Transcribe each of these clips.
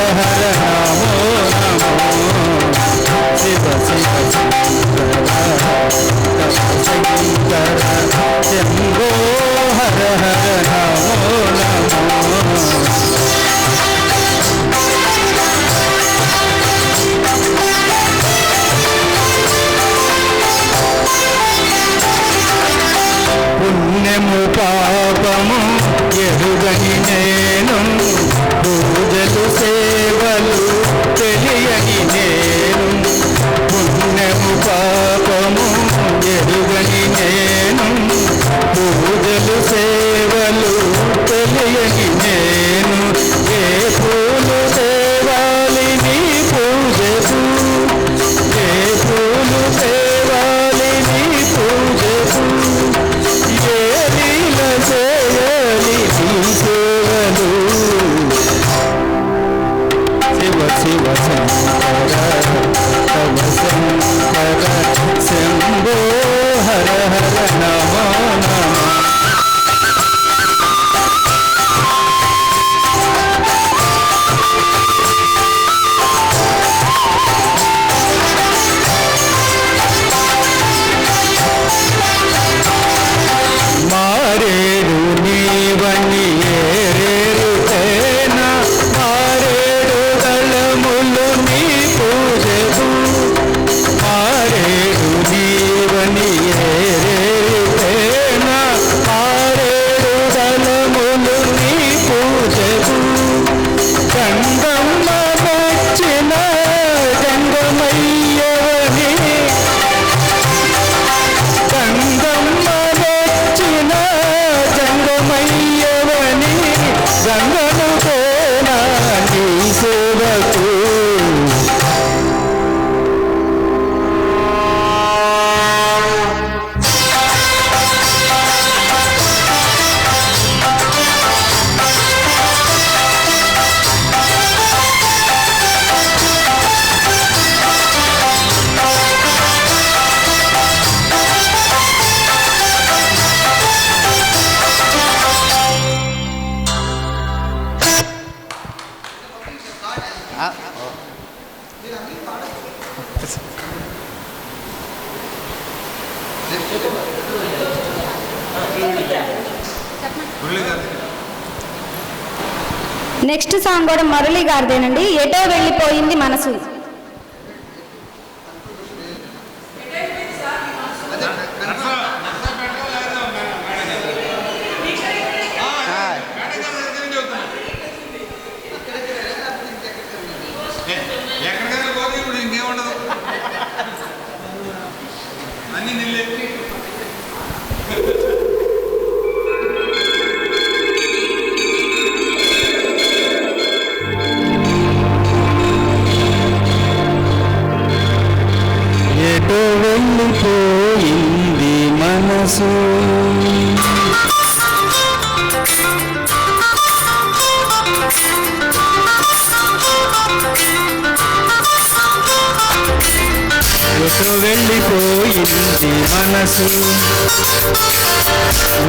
హర శివ శంకర తవ శంకర శంభో హర హర నమో next song కూడా మురళి గారిదేనండి. ఎటో వెళ్ళిపోయింది మనసు. మనసు ఎటో వెళ్ళిపోయింది మనసు?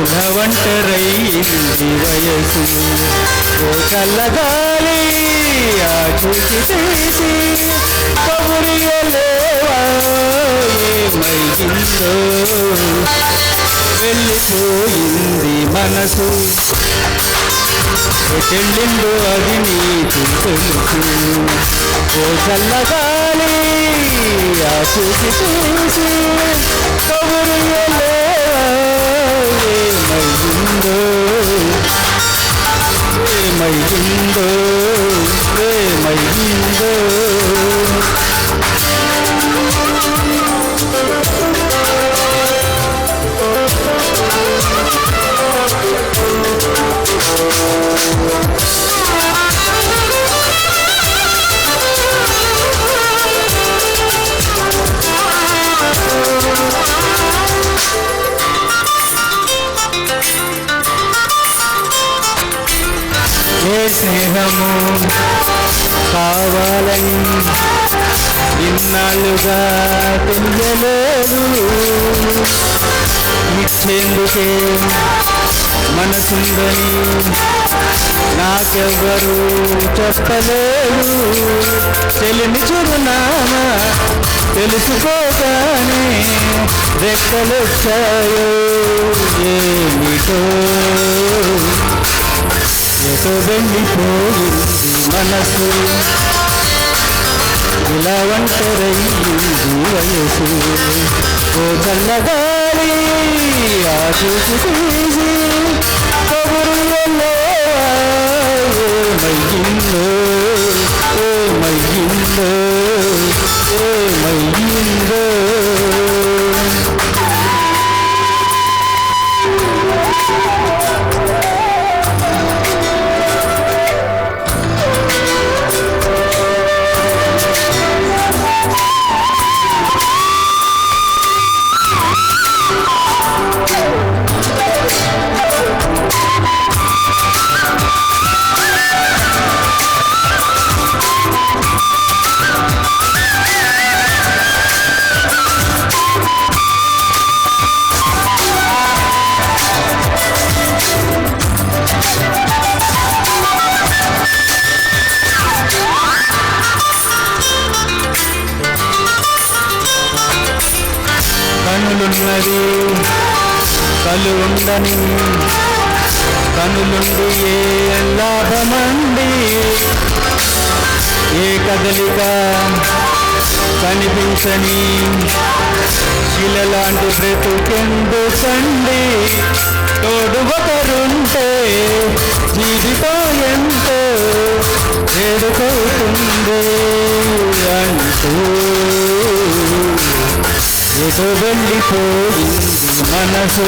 ఉలవంటరయింది వయసు. ఓ చల్లగాలి ఆ చూసి తీసి కబురియలేవా ఏమైందో? వెళ్ళిపోయింది మనసు. ఎటెళ్ళిందో అది నీకు తెలుసు. ఓ చల్లగాలి ఆ చూసి చూసి కబురు ఏమైందో ఏమైందో ఏమైందో ఇన్నాళ్ళుగా తెలియలేదు ఇచ్చేందుకే మనసుందని నాకెవ్వరు చెప్పలేదు చెలిమి చిరునామా తెలుసుకోగానే రెక్కలొచ్చాయో ఏమిటో. ఎటో వెళ్ళిపోయింది మనసు. ఇలా ఒంటరయ్యింది వయసు ఓ చల్లగాలి ఆ చూసి తీసి కబుర్లలో ఏమయ్యిందో ఏమయ్యిందో కనులున్నది కలు ఉండని కనులుండి ఏ లాభమండి ఏ కదలిక కనిపించని శిలలాంటి బ్రతుకెందుకండి తోడు ఒకరుంటే జీవితం ఎంతో వేడుకవుతుంది అంటూ ఎటు వెళ్ళిపోయింది మనసు.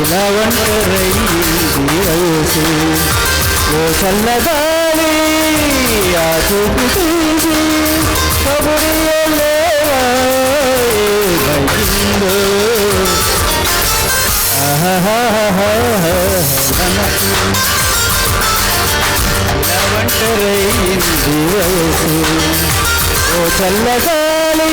ఇలా ఒంటరయ్యింది వయసు ఓ చల్లగాలి ఆ చూపు తీసి కబురియలేవా ఏమైందో ఆహాహాహా మనసు. ఇలా ఒంటరయ్యింది వయసు ఓ చల్లగాలి